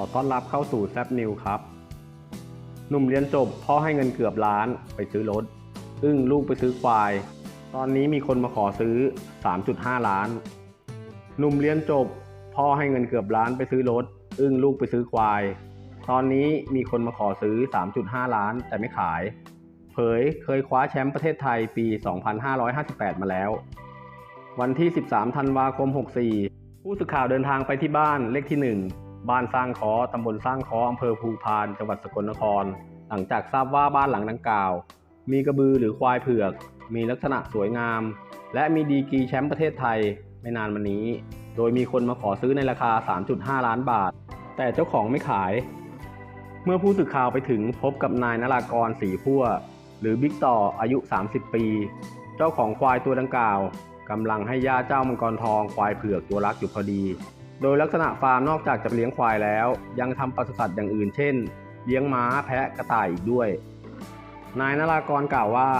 อต้อนรับเข้าสู่แซบนิวครับ หนุ่มเรียนจบพ่อให้เงินเกือบล้านไปซื้อรถ อึ้งลูกไปซื้อควาย ตอนนี้มีคนมาขอซื้อ 3.5 ล้าน หนุ่มเรียนจบ พ่อให้เงินเกือบล้านไปซื้อรถ อึ้งลูกไปซื้อควาย ตอนนี้มีคนมาขอซื้อ 3.5 ล้านแต่ไม่ขาย เผยเคยคว้าแชมป์ประเทศไทยปี 2558 มาแล้ว วันที่ 13 ธันวาคม 64 ผู้สื่อข่าวเดินทางไปที่บ้านเลขที่ 1 บ้านสร้างคอตำบลสร้างคออำเภอภูพาน จังหวัดสกลนคร หลังจากทราบว่าบ้านหลังดังกล่าว มีกระบือหรือควายเผือก มีลักษณะสวยงาม และมีดีกรีแชมป์ประเทศไทยไม่นานมานี้ โดยมีคนมาขอซื้อในราคา 3.5 ล้านบาท แต่เจ้าของไม่ขาย เมื่อผู้สื่อข่าวไปถึงพบกับนายนรากรสีพั่ว หรือบิ๊กต่ออายุ 30 ปี เจ้าของควายตัวดังกล่าวกำลังให้ย่าเจ้ามังกรทองควายเผือกตัวรักอยู่พอดี โดยลักษณะฟาร์มนอกจากจะเลี้ยงควายแล้ว ยังทำปศุสัตว์อย่างอื่นเช่น เลี้ยงม้าแพะกระต่ายอีกด้วย นายนรากรกล่าวว่า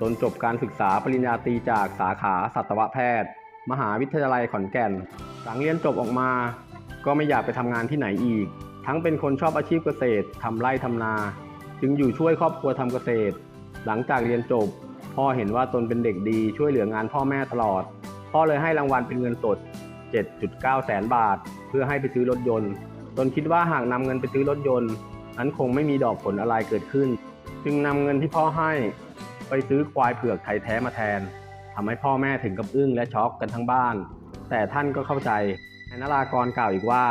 ตนจบการศึกษาปริญญาตรีจากสาขาสัตวแพทย์ มหาวิทยาลัยขอนแก่น หลังเรียนจบออกมา ก็ไม่อยากไปทำงานที่ไหนอีก ทั้งเป็นคนชอบอาชีพเกษตรทำไร่ทำนา จึงอยู่ช่วยครอบครัวทำเกษตร หลังจากเรียนจบ พ่อเห็นว่าตนเป็นเด็กดีช่วยเหลืองานพ่อแม่ตลอด พ่อเลยให้รางวัลเป็นเงินสด 7.9 แสนบาท เพื่อให้ไปซื้อรถยนต์ ตนคิดว่าหากนำเงินไปซื้อรถยนต์ นั้นคงไม่มีดอกผลอะไรเกิดขึ้น จึงนำเงินที่พ่อให้ ไปซื้อควายเผือกไทยแท้มาแทนทำให้พ่อแม่ถึงกับอึ้งและช็อกกันทั้งบ้าน แต่ท่านก็เข้าใจนายนรากรกล่าวอีกว่า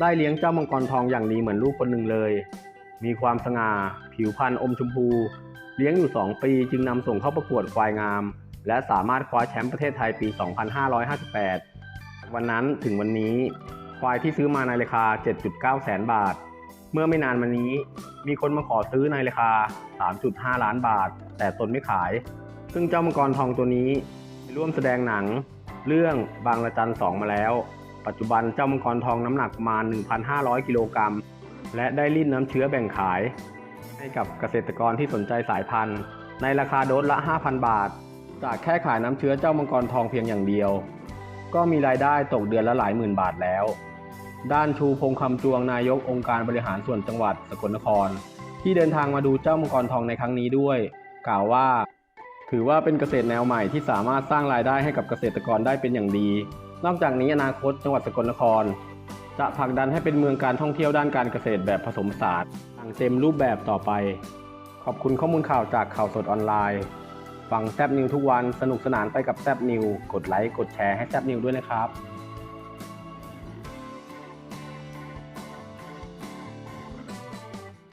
ได้เลี้ยงเจ้ามังกรทองอย่างดีเหมือนลูกคนหนึ่งเลย มีความสง่า ผิวพรรณอมชมพู เลี้ยงอยู่ 2 ปีจึงนำส่งเข้าประกวดควายงาม และสามารถคว้าแชมป์ประเทศไทยปี 2558 วันนั้นถึงวันนี้ควายที่ซื้อมาในราคา 7.9 แสนบาท เมื่อไม่นานมานี้ มีคนมาขอซื้อในราคา 3.5 ล้านบาท แต่ตนไม่ขาย ซึ่งเจ้ามังกรทองตัวนี้ร่วมแสดงหนัง เรื่องบางระจันสองมาแล้ว ปัจจุบันเจ้ามังกรทองน้ำหนักประมาณ 1,500 กิโลกรัม และได้ลิ้นน้ำเชื้อแบ่งขาย ให้กับเกษตรกรที่สนใจสายพันธุ์ ในราคาโดสละ 5,000 บาท จากแค่ขายน้ำเชื้อเจ้ามังกรทองเพียงอย่างเดียว ก็มีรายได้ตกเดือนละหลายหมื่นบาทแล้ว ด้านชูพงคำจวงนายกองค์การบริหารส่วนจังหวัดสกลนคร ที่เดินทางมาดูเจ้ามังกรทองในครั้งนี้ด้วย กล่าวว่า ถือว่าเป็นเกษตรแนวใหม่ที่สามารถสร้างรายได้ให้กับเกษตรกรได้เป็นอย่างดี นอกจากนี้อนาคตจังหวัดสกลนคร จะผลักดันให้เป็นเมืองการท่องเที่ยวด้านการเกษตรแบบผสมผสานอย่างเต็มรูปแบบต่อไป ขอบคุณข้อมูลข่าวจากข่าวสดออนไลน์ ฟังแซบนิวทุกวันสนุกสนานไปกับแซบนิวกดไลค์กดแชร์ให้แซบนิวด้วยนะครับ